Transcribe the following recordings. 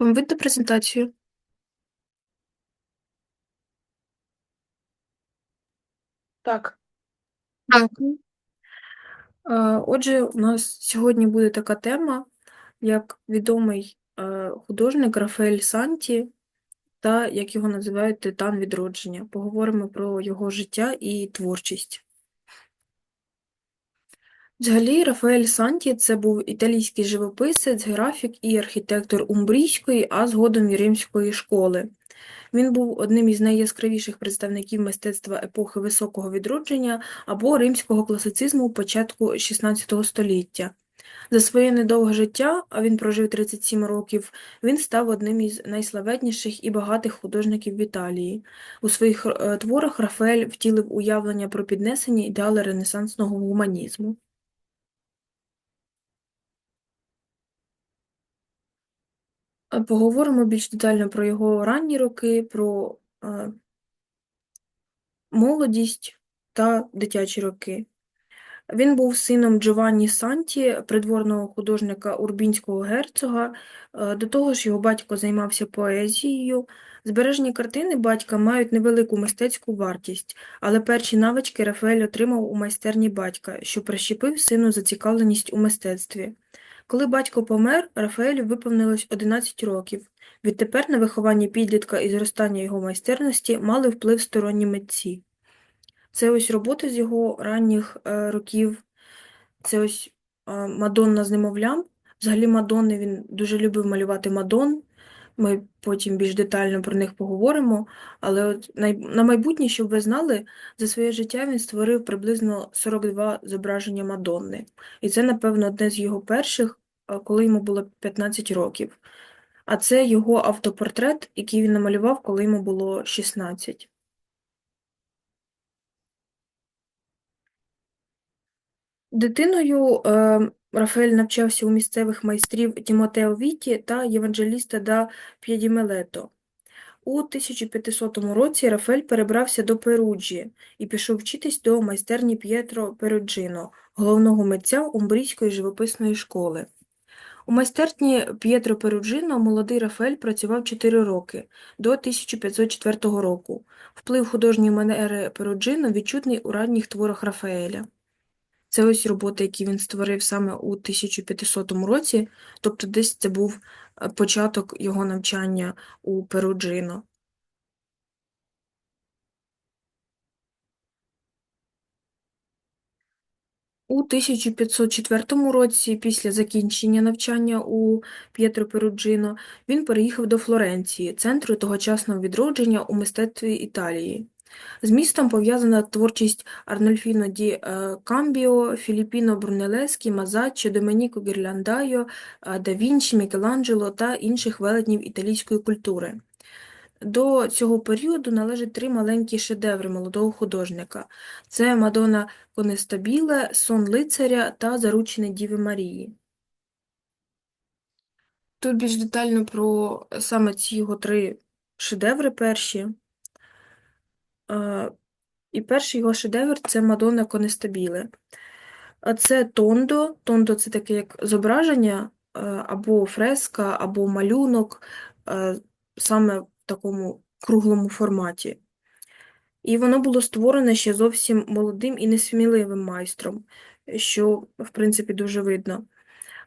Вам видно презентацію? Так, Так. Е, Отже, у нас сьогодні буде така тема, як відомий е, художник Рафаель Санті та як його називають Титан відродження. Поговоримо про його життя і творчість. Взагалі, Рафаель Санті це був італійський живописець, графік і архітектор умбрійської, а згодом і римської школи. Він був одним із найяскравіших представників мистецтва епохи високого відродження або римського класицизму початку XVI століття. За своє недовге життя, а він прожив 37 років, він став одним із найславетніших і багатих художників в Італії. У своїх е, творах Рафаель втілив уявлення про піднесені ідеали ренесансного гуманізму. Поговоримо більш детально про його ранні роки, про е, молодість та дитячі роки. Він був сином Джованні Санті, придворного художника урбінського герцога. Е, До того ж, його батько займався поезією. Збережені картини батька мають невелику мистецьку вартість, але перші навички Рафаель отримав у майстерні батька, що прищепив сину зацікавленість у мистецтві. Коли батько помер, Рафаелю виповнилось 11 років. Відтепер на виховання підлітка і зростання його майстерності мали вплив сторонні митці. Це ось роботи з його ранніх е, років. Це ось е, Мадонна з немовлям. Взагалі Мадонни він дуже любив малювати Мадон. Ми потім більш детально про них поговоримо. Але от на майбутнє, щоб ви знали, за своє життя він створив приблизно 42 зображення Мадонни. І це, напевно, одне з його перших, коли йому було 15 років. А це його автопортрет, який він намалював, коли йому було 16. Дитиною е, Рафаель навчався у місцевих майстрів Тімотео Віті та євангеліста да П'єдімелето. У 1500 році Рафаель перебрався до Перуджі і пішов вчитись до майстерні П'єтро Перуджино, головного митця Умбрійської живописної школи. У майстерні П'єтро Перуджино молодий Рафаель працював 4 роки, до 1504 року. Вплив художньої манери Перуджино відчутний у ранніх творах Рафаеля. Це ось роботи, які він створив саме у 1500 році, тобто десь це був е, початок його навчання у Перуджино. У 1504 році, після закінчення навчання у П'єтро Перуджино, він переїхав до Флоренції, центру тогочасного відродження у мистецтві Італії. З містом пов'язана творчість Арнольфіно ді е, Камбіо, Філіппіно Брунелескі, Мазаччо, Доменіко Гірландайо, е, да Вінчі, Мікеланджело та інших велетнів італійської культури. До цього періоду належать три маленькі шедеври молодого художника: це Мадонна Конестабіле, Сон лицаря та Заручини Діви Марії. Тут більш детально про саме ці його три шедеври перші. Е, І перший його шедевр це Мадонна Конестабіле. Це тондо. Тондо це таке як зображення е, або фреска, або малюнок, е, саме такому круглому форматі. І воно було створене ще зовсім молодим і несміливим майстром, що, в принципі, дуже видно.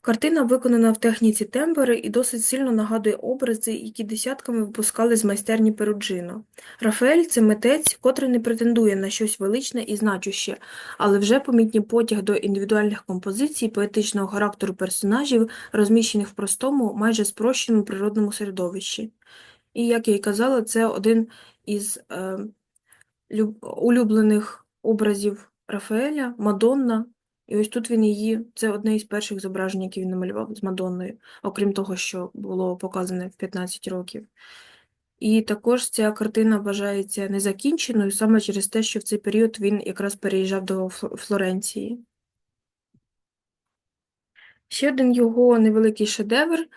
Картина виконана в техніці тембри і досить сильно нагадує образи, які десятками випускали з майстерні Перуджино. Рафаель це митець, котрий не претендує на щось величне і значуще, але вже помітні потяг до індивідуальних композицій, поетичного характеру персонажів, розміщених в простому, майже спрощеному природному середовищі. І, як я й казала, це один із е, люб- улюблених образів Рафаеля, Мадонна. І ось тут він її, це одне із перших зображень, які він намалював з Мадонною, окрім того, що було показане в 15 років. І також ця картина вважається незакінченою саме через те, що в цей період він якраз переїжджав до Флоренції. Ще один його невеликий шедевр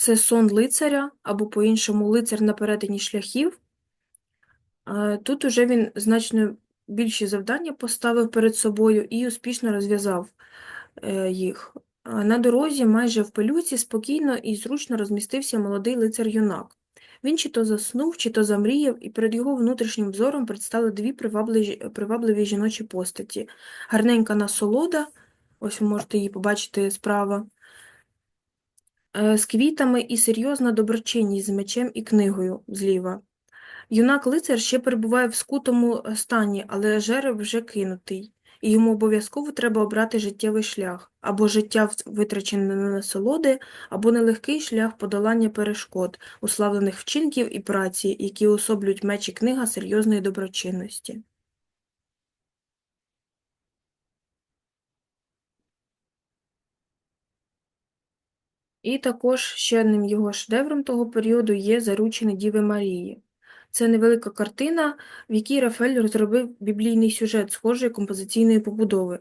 це сон лицаря, або по-іншому лицар на перетині шляхів. Тут уже він значно більші завдання поставив перед собою і успішно розв'язав е, їх. На дорозі, майже в пилюці, спокійно і зручно розмістився молодий лицар-юнак. Він чи то заснув, чи то замріяв, і перед його внутрішнім взором предстали дві привабливі, привабливі жіночі постаті. Гарненька насолода, ось ви можете її побачити справа, з квітами і серйозна доброчинність з мечем і книгою зліва. Юнак-лицар ще перебуває в скутому е, стані, але жереб вже кинутий, і йому обов'язково треба обрати життєвий шлях або життя витрачене на насолоди, або нелегкий шлях подолання перешкод, уславлених вчинків і праці, які особлюють меч і книга серйозної доброчинності. І також ще одним його шедевром того періоду є «Заручені Діви Марії». Це невелика картина, в якій Рафаель розробив біблійний сюжет схожої композиційної побудови.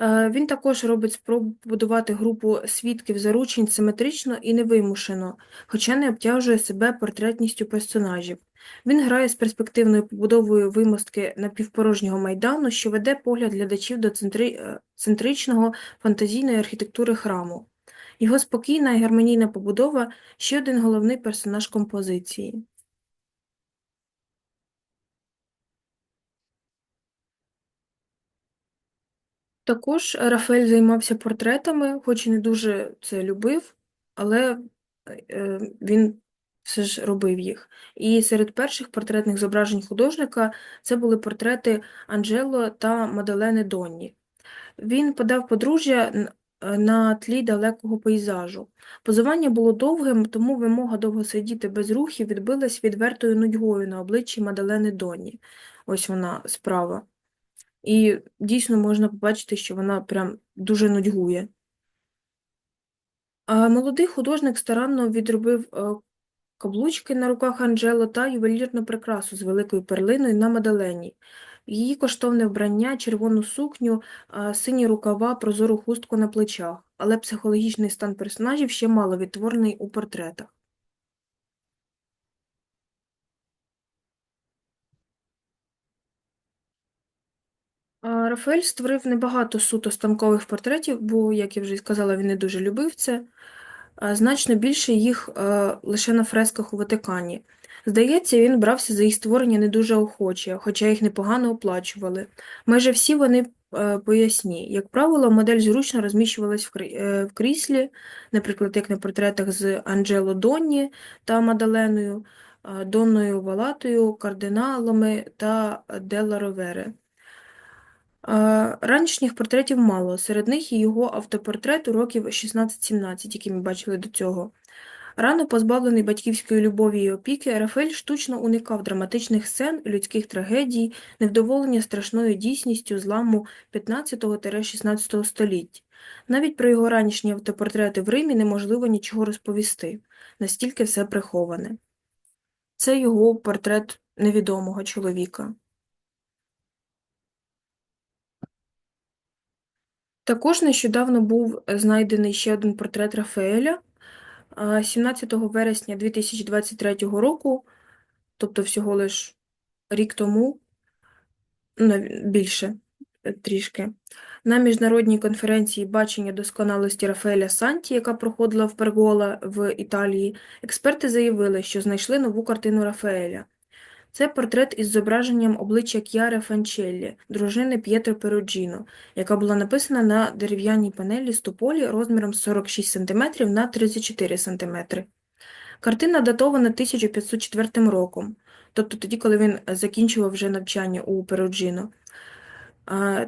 Е, Він також робить спробу побудувати групу свідків заручень симетрично і невимушено, хоча не обтяжує себе портретністю персонажів. Він грає з перспективною побудовою вимостки напівпорожнього майдану, що веде погляд глядачів до центри... е, центричного фантазійної архітектури храму. Його спокійна і гармонійна побудова – ще один головний персонаж композиції. Також Рафаель займався портретами, хоч і не дуже це любив, але е, він все ж робив їх. І серед перших портретних зображень художника це були портрети Анджело та Маделени Донні. Він подав подружжя на тлі далекого пейзажу. Позування було довгим, тому вимога довго сидіти без рухів відбилась відвертою нудьгою на обличчі Маделени Донні. Ось вона справа. І дійсно можна побачити, що вона прям дуже нудьгує. А молодий художник старанно відробив е, каблучки на руках Анджело та ювелірну прикрасу з великою перлиною на Маделені. Її коштовне вбрання, червону сукню, сині рукава, прозору хустку на плечах, але психологічний стан персонажів ще мало відтворений у портретах. Рафаель створив небагато суто станкових портретів, бо, як я вже сказала, він не дуже любив це. Значно більше їх лише на фресках у Ватикані. Здається, він брався за їх створення не дуже охоче, хоча їх непогано оплачували. Майже всі вони е, поясні. Як правило, модель зручно розміщувалась е, в кріслі, наприклад, як на портретах з Анджело Донні та Мадаленою, е, Донною Валатою, кардиналами та Делла Ровере. Ранішніх портретів мало, серед них і його автопортрет у років 16-17, який ми бачили до цього. Рано позбавлений батьківської любові і опіки, Рафаель штучно уникав драматичних сцен, людських трагедій, невдоволення страшною дійсністю зламу 15-16 століть. Навіть про його ранішні автопортрети в Римі неможливо нічого розповісти, настільки все приховане. Це його портрет невідомого чоловіка. Також нещодавно був знайдений ще один портрет Рафаеля. А, 17 вересня 2023 року, тобто всього лиш рік тому, ну, більше е, трішки, на міжнародній конференції бачення досконалості Рафаеля Санті, яка проходила в Пергола в Італії, експерти заявили, що знайшли нову картину Рафаеля. Це портрет із зображенням обличчя К'яри Фанчеллі, дружини П'єтро Перуджіно, яка була написана на дерев'яній панелі з тополі розміром 46 см на 34 см. Картина датована 1504 роком, тобто тоді, коли він закінчував вже навчання у Перуджіно.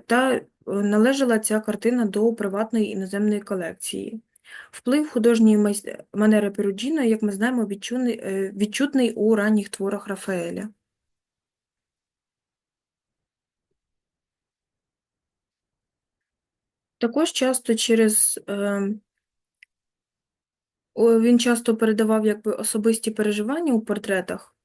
Та е, належала ця картина до приватної іноземної колекції. Вплив художньої манери Перуджіно, як ми знаємо, відчутний, е, у ранніх творах Рафаеля. Також часто через е, він часто передавав якби особисті переживання у портретах.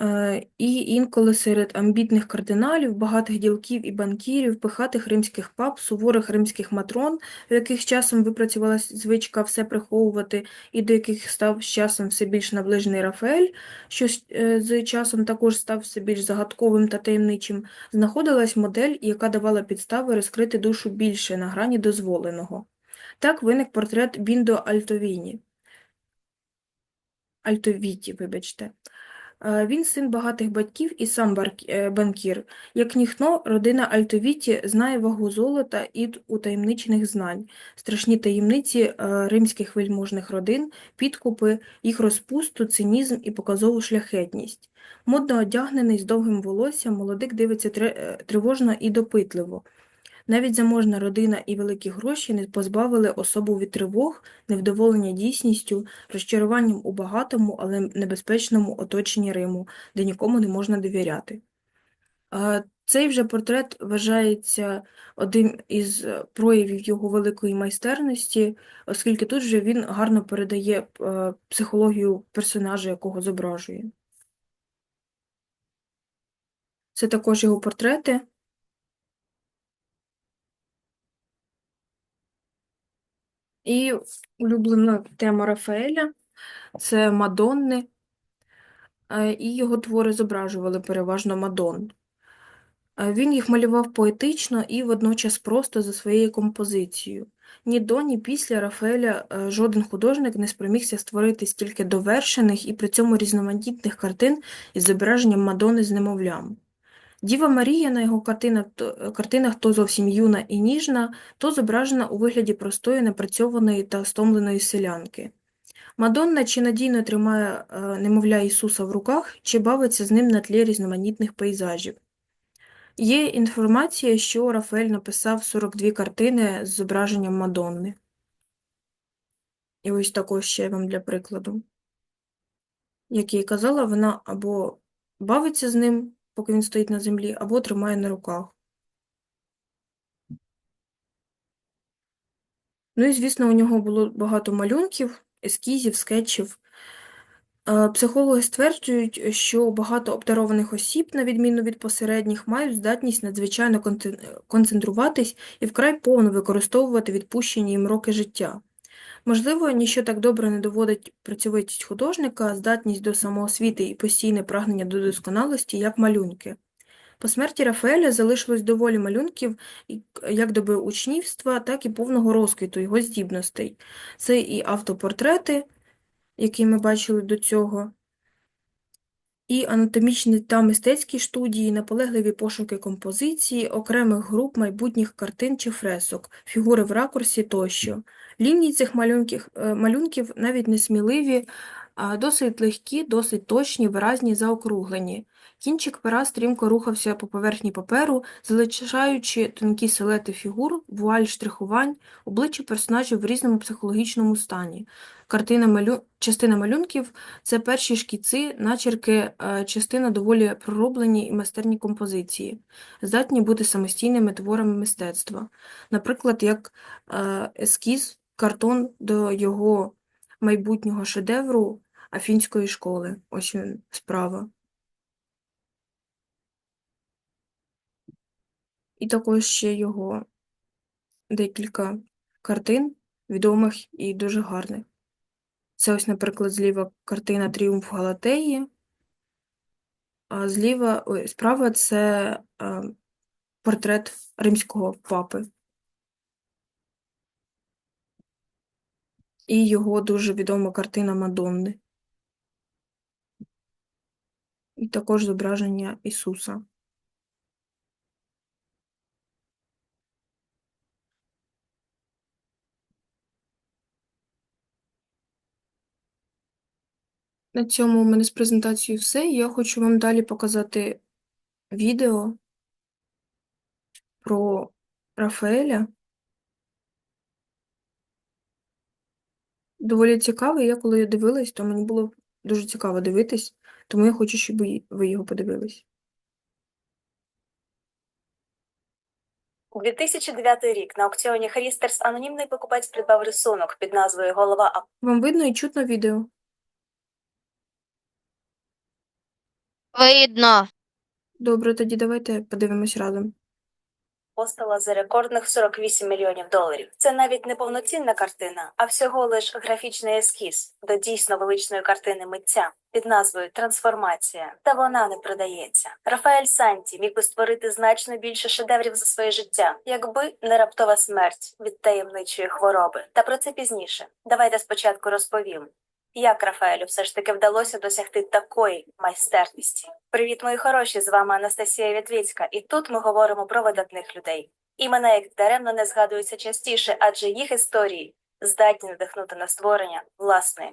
Е, І інколи серед амбітних кардиналів, багатих ділків і банкірів, пихатих римських пап, суворих римських матрон, в яких часом випрацювалася звичка все приховувати, і до яких став з часом все більш наближений Рафаель, що з е, з часом також став все більш загадковим та таємничим, знаходилась модель, яка давала підстави розкрити душу більше на грані дозволеного. Так виник портрет Біндо Альтовіні. Альтовіті, вибачте. Е, Він син багатих батьків і сам е, банкір. Як ніхто, родина Альтовіті знає вагу золота і утаємничених знань, страшні таємниці е, римських вельможних родин, підкупи, їх розпусту, цинізм і показову шляхетність. Модно одягнений з довгим волоссям, молодик дивиться тривожно і допитливо. Навіть заможна родина і великі гроші не позбавили особу від тривог, невдоволення дійсністю, розчаруванням у багатому, але небезпечному оточенні Риму, де нікому не можна довіряти. Цей вже портрет вважається одним із е, проявів його великої майстерності, оскільки тут вже він гарно передає е, психологію персонажа, якого зображує. Це також його портрети. І улюблена тема Рафаеля це Мадонни, е, і його твори зображували переважно Мадон. Е, Він їх малював поетично і водночас просто за своєю композицією. Ні до, ні після Рафаеля е, жоден художник не спромігся створити стільки довершених і при цьому різноманітних картин із зображенням Мадони з немовлям. Діва Марія на його картинах картинах то зовсім юна і ніжна, то зображена у вигляді простої, напрацьованої та стомленої селянки. Мадонна чи надійно тримає е, немовля Ісуса в руках, чи бавиться з ним на тлі різноманітних пейзажів. Є інформація, що Рафаель написав 42 картини з зображенням Мадонни. І ось також ще вам для прикладу. Як я й казала, вона або бавиться з ним, поки він стоїть на землі, або тримає на руках. Ну і, звісно, у нього було багато малюнків, ескізів, скетчів. Психологи стверджують, що багато обдарованих осіб, на відміну від посередніх, мають здатність надзвичайно концентруватись і вкрай повно використовувати відпущені їм роки життя. Можливо, ніщо так добре не доводить працьовитість художника, здатність до самоосвіти і постійне прагнення до досконалості, як малюнки. По смерті Рафаеля залишилось доволі малюнків як доби учнівства, так і повного розквіту його здібностей. Це і автопортрети, які ми бачили до цього, і анатомічні та мистецькі студії, наполегливі пошуки композиції, окремих груп майбутніх картин чи фресок, фігури в ракурсі тощо. Лінії цих малюнків, е, малюнків навіть не сміливі, а досить легкі, досить точні, виразні, заокруглені. Кінчик пера стрімко рухався по поверхні паперу, залишаючи тонкі силуети фігур, вуаль штрихувань, обличчя персонажів в різному психологічному стані. Картина малю... Частина малюнків це перші шкіци, начерки, е, частина доволі пророблені і майстерні композиції, здатні бути самостійними творами мистецтва. Наприклад, як е, ескіз, картон до його майбутнього шедевру Афінської школи. Ось він справа. І також ще його декілька картин, відомих і дуже гарних. Це ось, наприклад, зліва картина Тріумф Галатеї, а зліва, ой, справа це е, портрет римського папи. І його дуже відома картина Мадонни. І також зображення Ісуса. На цьому у мене з презентацією все. Я хочу вам далі показати відео про Рафаеля. Доволі цікаве. Я коли я дивилась, то мені було дуже цікаво дивитись, тому я хочу, щоб ви- його подивились. 2009 рік на аукціоні Хрістерс анонімний покупець придбав рисунок під назвою Голова Вам видно і чутно відео? Видно. Добре, тоді давайте подивимось разом. Постала за рекордних 48 мільйонів доларів. Це навіть не повноцінна картина, а всього лиш графічний ескіз до дійсно величної картини митця під назвою Трансформація. Та вона не продається. Рафаель Санті міг би створити значно більше шедеврів за своє життя, якби не раптова смерть від таємничої хвороби. Та про це пізніше. Давайте спочатку розповім. Як Рафаелю все ж таки вдалося досягти такої майстерності? Привіт, мої хороші! З вами Анастасія Вітвіцька, і тут ми говоримо про видатних людей. Імена як даремно не згадуються частіше, адже їх історії здатні надихнути на створення власної.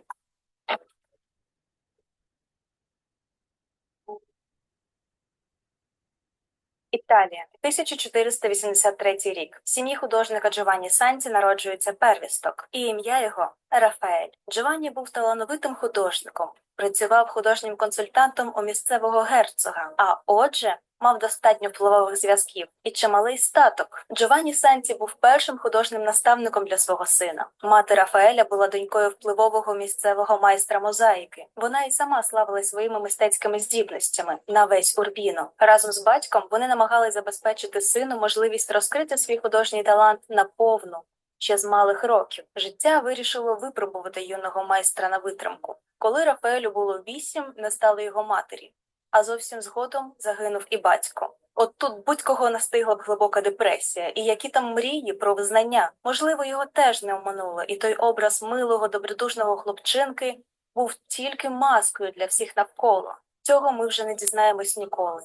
Італія, 1483 рік. В сім'ї художника Джованні Санті народжується первісток, і ім'я його Рафаель. Джованні був талановитим художником, працював художнім консультантом у місцевого герцога, а отже, мав достатньо впливових зв'язків і чималий статок. Джованні Санті був першим художнім наставником для свого сина. Мати Рафаеля була донькою впливового місцевого майстра мозаїки. Вона і сама славилась своїми мистецькими здібностями на весь Урбіно. Разом з батьком вони намагались забезпечити сину можливість розкрити свій художній талант наповну. Ще з малих років життя вирішило випробувати юного майстра на витримку. Коли Рафаелю було вісім, не стало його матері, а зовсім згодом загинув і батько. От тут будь-кого настигла б глибока депресія, і які там мрії про визнання. Можливо, його теж не омануло, і той образ милого, добродушного хлопчинки був тільки маскою для всіх навколо. Цього ми вже не дізнаємось ніколи.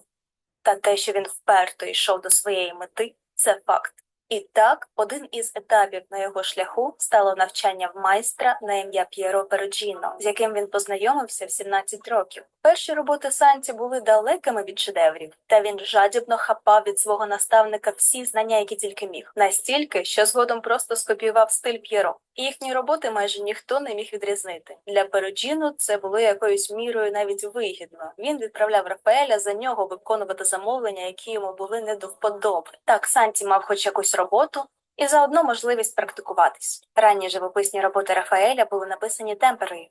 Та те, що він вперто йшов до своєї мети, це факт. І так, один із етапів на його шляху стало навчання в майстра на ім'я П'єро Переджіно, з яким він познайомився в 17 років. Перші роботи Санті були далекими від шедеврів, та він жадібно хапав від свого наставника всі знання, які тільки міг, настільки, що згодом просто скопіював стиль П'єро. І Їхні роботи майже ніхто не міг відрізнити. Для Перуджіно це було якоюсь мірою навіть вигідно. Він відправляв Рафаеля за нього виконувати замовлення, які йому були не до вподоби. Так Санті мав хоч якусь роботу. І заодно можливість практикуватись. Ранні живописні роботи Рафаеля були написані темперою.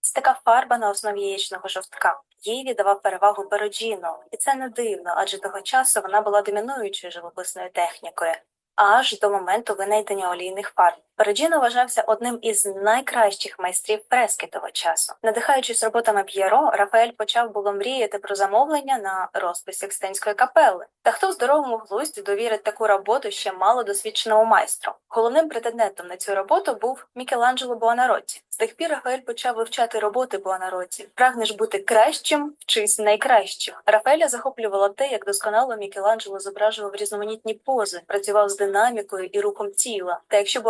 Це така фарба на основі яєчного жовтка. Їй віддавав перевагу Пероджіно, і це не дивно, адже того часу вона була домінуючою живописною технікою, аж до моменту винайдення олійних фарб. Пероджіно вважався одним із найкращих майстрів фрески того часу. Надихаючись роботами П'єро, Рафаель почав було мріяти про замовлення на розпис Секстинської капели. Та хто в здоровому глузді довірить таку роботу ще мало досвідченому майстру? Головним претендентом на цю роботу був Мікеланджело Буонаротті. З тих пір Рафаель почав вивчати роботи Буонаротті. Прагнеш бути кращим, вчись найкращих. Рафаеля захоплювало те, як досконало Мікеланджело зображував різноманітні пози, працював з динамікою і рухом тіла. Та якщо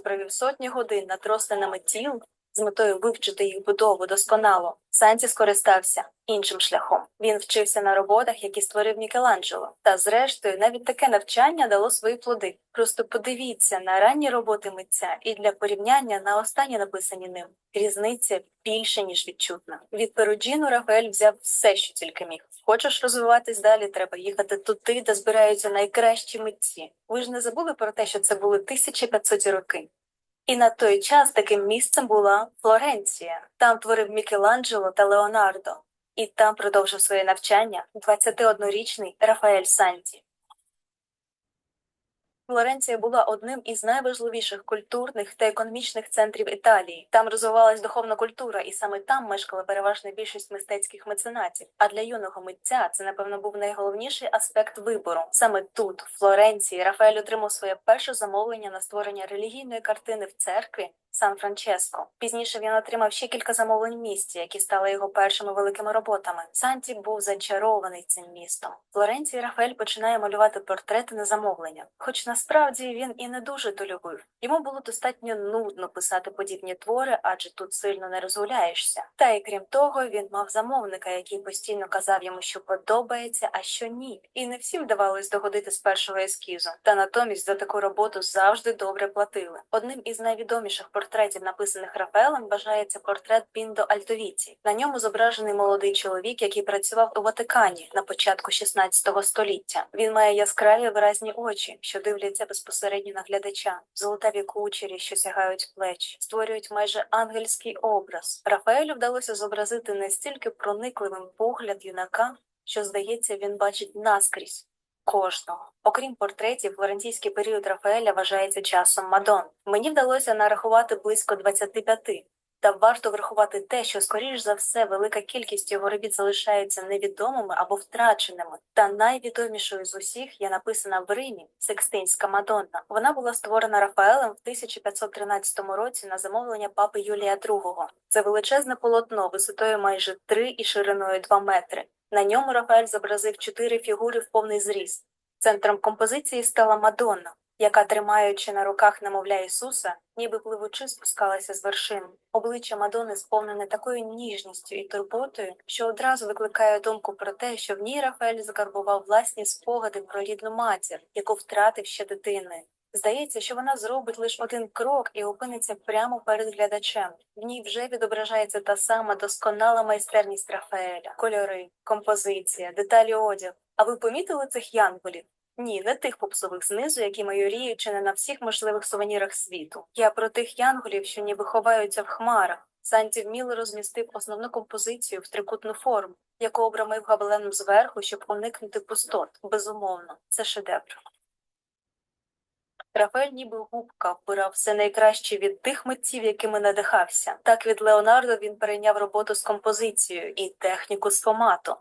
Провів сотні годин над рослинами тіл, з метою вивчити їх будову досконало. Санті скористався іншим шляхом. Він вчився на роботах, які створив Мікеланджело. Та зрештою, навіть таке навчання дало свої плоди. Просто подивіться на ранні роботи митця і для порівняння на останні написані ним. Різниця більше ніж відчутна. Від Перуджіну Рафаель взяв все, що тільки міг. Хочеш розвиватись далі, треба їхати туди, де збираються найкращі митці. Ви ж не забули про те, що це були 1500 роки. І на той час таким місцем була Флоренція. Там творив Мікеланджело та Леонардо, і там продовжив своє навчання 21-річний Рафаель Санті. Флоренція була одним із найважливіших культурних та економічних центрів Італії. Там розвивалась духовна культура, і саме там мешкала переважна більшість мистецьких меценатів. А для юного митця це, напевно, був найголовніший аспект вибору. Саме тут, в Флоренції, Рафаель отримав своє перше замовлення на створення релігійної картини в церкві. Сан-Франческо. Пізніше він отримав ще кілька замовлень в місті, які стали його першими великими роботами. Санті був зачарований цим містом. В Флоренції Рафаель починає малювати портрети на замовлення, хоч насправді він і не дуже то любив. Йому було достатньо нудно писати подібні твори, адже тут сильно не розгуляєшся. Та й крім того, він мав замовника, який постійно казав йому, що подобається, а що ні. І не всім вдавалось догодити з першого ескізу. Та натомість за таку роботу завжди добре платили. Одним із найвідоміших портретів портретів, написаних Рафаелем, вважається портрет Піндо Альтовіці. На ньому зображений молодий чоловік, який працював у Ватикані на початку 16 століття. Він має яскраві виразні очі, що дивляться безпосередньо на глядача, золотаві кучері, що сягають плеч, створюють майже ангельський образ. Рафаелю вдалося зобразити настільки проникливим погляд юнака, що здається, він бачить наскрізь кожного. Окрім портретів, флорентійський період Рафаеля вважається часом Мадон. Мені вдалося нарахувати близько 25. Та варто врахувати те, що, скоріш за все, велика кількість його робіт залишаються невідомими або втраченими. Та найвідомішою з усіх є написана в Римі Секстинська Мадонна. Вона була створена Рафаелем в 1513 році на замовлення папи Юлія II. Це величезне полотно висотою майже 3 і шириною 2 метри. На ньому Рафаель зобразив чотири фігури в повний зріст. Центром композиції стала Мадонна, яка, тримаючи на руках немовля Ісуса, ніби пливучи спускалася з вершин. Обличчя Мадони сповнене такою ніжністю і турботою, що одразу викликає думку про те, що в ній Рафаель закарбував власні спогади про рідну матір, яку втратив ще дитиною. Здається, що вона зробить лише один крок і опиниться прямо перед глядачем. В ній вже відображається та сама досконала майстерність Рафаеля, кольори, композиція, деталі одягу. А ви помітили цих янголів? Ні, не тих попсових знизу, які майоріють чи не на всіх можливих сувенірах світу. Я про тих янголів, що ніби ховаються в хмарах. Санті вміло розмістив основну композицію в трикутну форму, яку обрамив гобеленом зверху, щоб уникнути пустот. Безумовно, це шедевр. Рафаель ніби губка вбирав все найкраще від тих митців, якими надихався. Так від Леонардо він перейняв роботу з композицією і техніку з формату.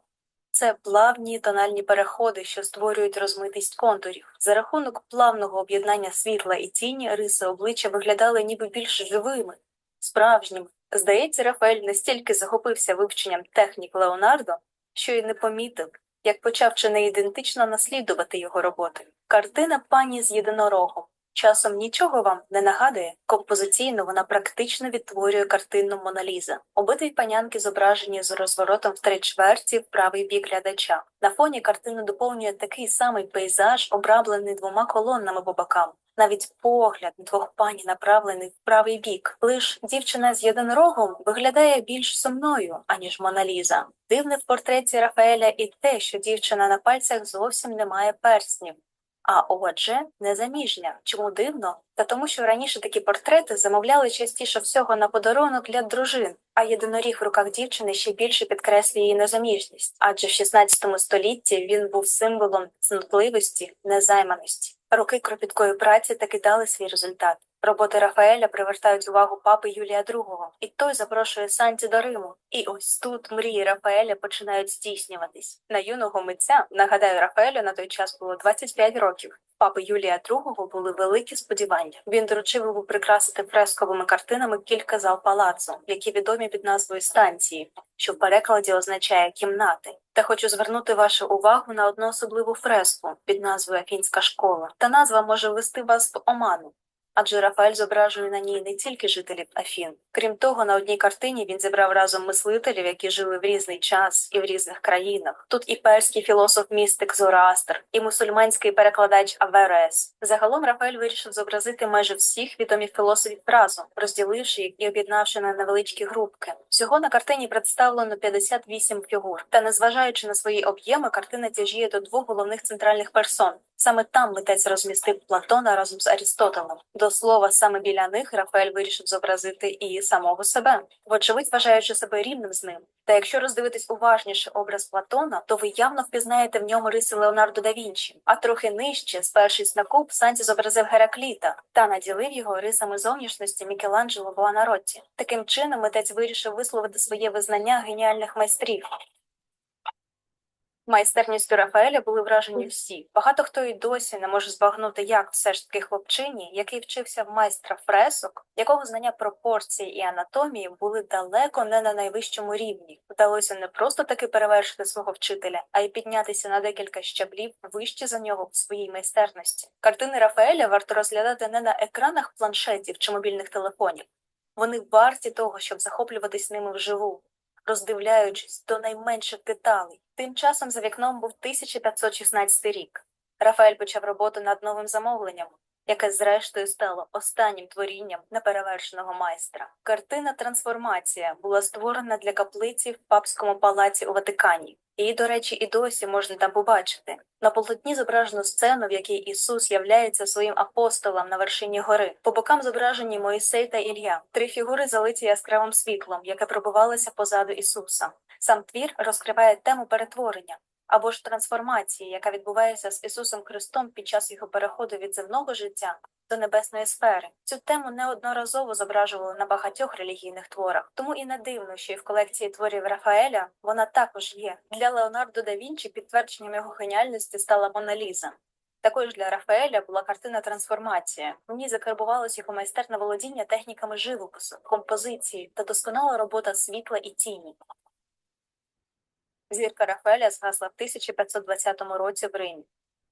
Це плавні тональні переходи, що створюють розмитість контурів. За рахунок плавного об'єднання світла і тіні риси обличчя виглядали ніби більш живими, справжніми. Здається, Рафаель настільки захопився вивченням технік Леонардо, що й не помітив, як почав чи не ідентично наслідувати його роботи. Картина пані з єдинорогом. Часом нічого вам не нагадує, композиційно вона практично відтворює картину Моналіза. Обидві панянки зображені з розворотом в три чверті в правий бік глядача. На фоні картину доповнює такий самий пейзаж, обраблений двома колоннами по бокам. Навіть погляд двох пані направлений в правий бік. Лиш дівчина з єдинорогом виглядає більш сумною, аніж Моналіза. Дивне в портреті Рафаеля і те, що дівчина на пальцях зовсім не має перснів. А отже, незаміжня. Чому дивно? Та тому, що раніше такі портрети замовляли частіше всього на подарунок для дружин, а єдиноріг в руках дівчини ще більше підкреслює її незаміжність, адже в 16 столітті він був символом цнотливості, незайманості. Роки кропіткої праці таки дали свій результат. Роботи Рафаеля привертають увагу папи Юлія II, і той запрошує Санті до Риму. І ось тут мрії Рафаеля починають здійснюватись. На юного митця, нагадаю, Рафаелю на той час було 25 років. Папи Юлія II були великі сподівання. Він доручив йому прикрасити фресковими картинами кілька зал палацу, які відомі під назвою станції, що в перекладі означає кімнати. Та хочу звернути вашу увагу на одну особливу фреску під назвою Афінська школа. Та назва може ввести вас в оману. Адже Рафаель зображує на ній не тільки жителів Афін. Крім того, на одній картині він зібрав разом мислителів, які жили в різний час і в різних країнах. Тут і перський філософ-містик Зороастр, і мусульманський перекладач Аверес. Загалом Рафаель вирішив зобразити майже всіх відомих філософів разом, розділивши їх і об'єднавши на невеличкі групки. Всього на картині представлено 58 фігур. Та незважаючи на свої об'єми, картина тяжіє до двох головних центральних персон. Саме там митець розмістив Платона разом з Арістотелем. До слова, саме біля них Рафаель вирішив зобразити і самого себе, вочевидь вважаючи себе рівним з ним. Та якщо роздивитись уважніше образ Платона, то ви явно впізнаєте в ньому риси Леонардо да Вінчі. А трохи нижче, спершись на куб, Санті зобразив Геракліта та наділив його рисами зовнішності Мікеланджело Буонаротті. Таким чином митець вирішив висловити своє визнання геніальних майстрів. Майстерністю Рафаеля були вражені всі. Багато хто і досі не може збагнути, як все ж таки хлопчині, який вчився в майстра фресок, якого знання пропорцій і анатомії були далеко не на найвищому рівні. Вдалося не просто таки перевершити свого вчителя, а й піднятися на декілька щаблів вище за нього в своїй майстерності. Картини Рафаеля варто розглядати не на екранах планшетів чи мобільних телефонів. Вони варті того, щоб захоплюватись ними вживу роздивляючись до найменших деталей. Тим часом за вікном був 1516 рік. Рафаель почав роботу над новим замовленням. яке зрештою стало останнім творінням неперевершеного майстра. Картина Трансформація була створена для каплиці в папському палаці у Ватикані. Її, до речі, і досі можна там побачити. На полотні зображено сцену, в якій Ісус являється своїм апостолом на вершині гори. По бокам зображені Моїсей та Ілля, три фігури залиті яскравим світлом, яке пробувалося позаду Ісуса. Сам твір розкриває тему перетворення або ж трансформації, яка відбувається з Ісусом Христом під час його переходу від земного життя до небесної сфери. Цю тему неодноразово зображували на багатьох релігійних творах, тому і не дивно, що і в колекції творів Рафаеля вона також є. Для Леонардо да Вінчі підтвердженням його геніальності стала Мона Ліза. Також для Рафаеля була картина Трансформація. В ній закарбувалось його майстерне володіння техніками живопису, композиції та досконала робота світла і тіні. Зірка Рафаеля згасла в 1520 році в Римі,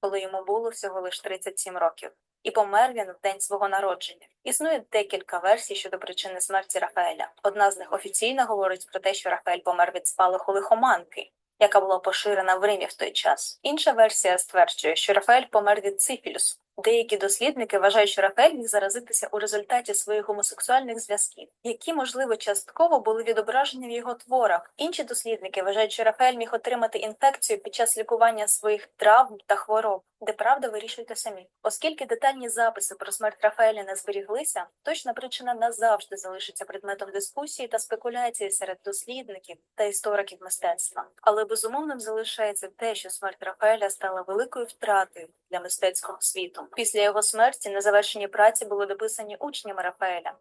коли йому було всього лише 37 років, і помер він в день свого народження. Існує декілька версій щодо причини смерті Рафаеля. Одна з них офіційно говорить про те, що Рафаель помер від спалаху лихоманки, яка була поширена в Римі в той час. Інша версія стверджує, що Рафаель помер від сифілюсу. Деякі дослідники вважають, що Рафаель міг заразитися у результаті своїх гомосексуальних зв'язків, які, можливо, частково були відображені в його творах. Інші дослідники вважають, що Рафаель міг отримати інфекцію під час лікування своїх травм та хвороб, де правда вирішуйте самі. Оскільки детальні записи про смерть Рафаеля не зберіглися, точна причина назавжди залишиться предметом дискусії та спекуляції серед дослідників та істориків мистецтва. Але безумовним залишається те, що смерть Рафаеля стала великою втратою для мистецького світу. Після його смерті незавершені праці були дописані учнями Рафаеля,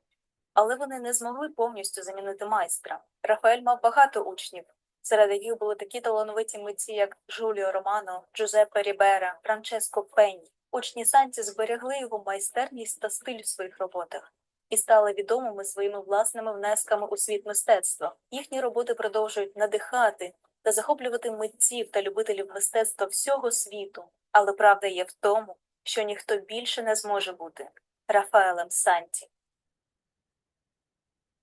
але вони не змогли повністю замінити майстра. Рафаель мав багато учнів, серед яких були такі талановиті митці, як Жуліо Романо, Джузеппе Рібера, Франческо Пенні. Учні Санті зберегли його майстерність та стиль в своїх роботах і стали відомими своїми власними внесками у світ мистецтва. Їхні роботи продовжують надихати та захоплювати митців та любителів мистецтва всього світу. Але правда є в тому, що ніхто більше не зможе бути Рафаелем Санті.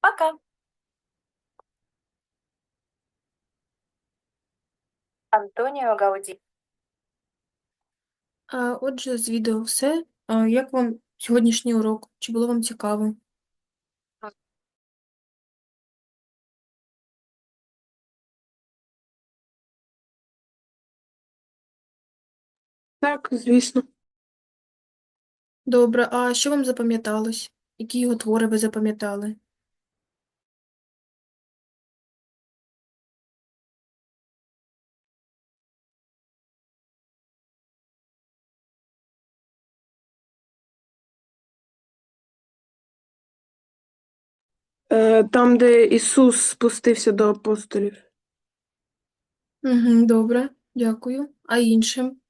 Пока! Антоніо Гауді А, отже, з відео все. А, як вам сьогоднішній урок? Чи було вам цікаво? Так, звісно. Добре, а що вам запам'яталось? Які його твори ви запам'ятали? Там, де Ісус спустився до апостолів. Угу, добре, дякую. А іншим?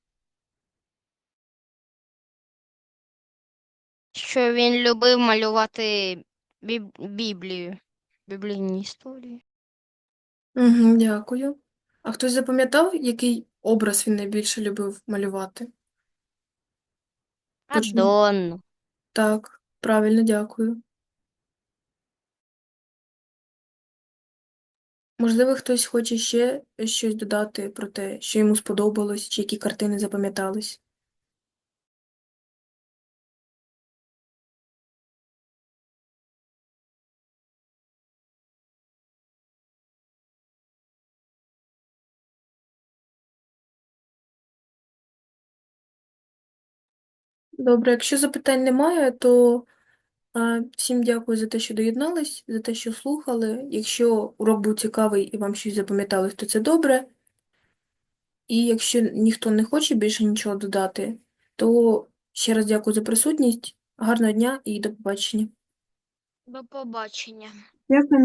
Що він любив малювати біб... Біблію, біблійні історії. Угу, дякую. А хтось запам'ятав, який образ він найбільше любив малювати? Точно. Адонну. Так, правильно, дякую. Можливо, хтось хоче ще щось додати про те, що йому сподобалось, чи які картини запам'ятались. Добре, якщо запитань немає, то а, всім дякую за те, що доєднались, за те, що слухали. Якщо урок був цікавий і вам щось запам'яталось, то це добре. І якщо ніхто не хоче більше нічого додати, то ще раз дякую за присутність. Гарного дня і до побачення. До побачення. Як на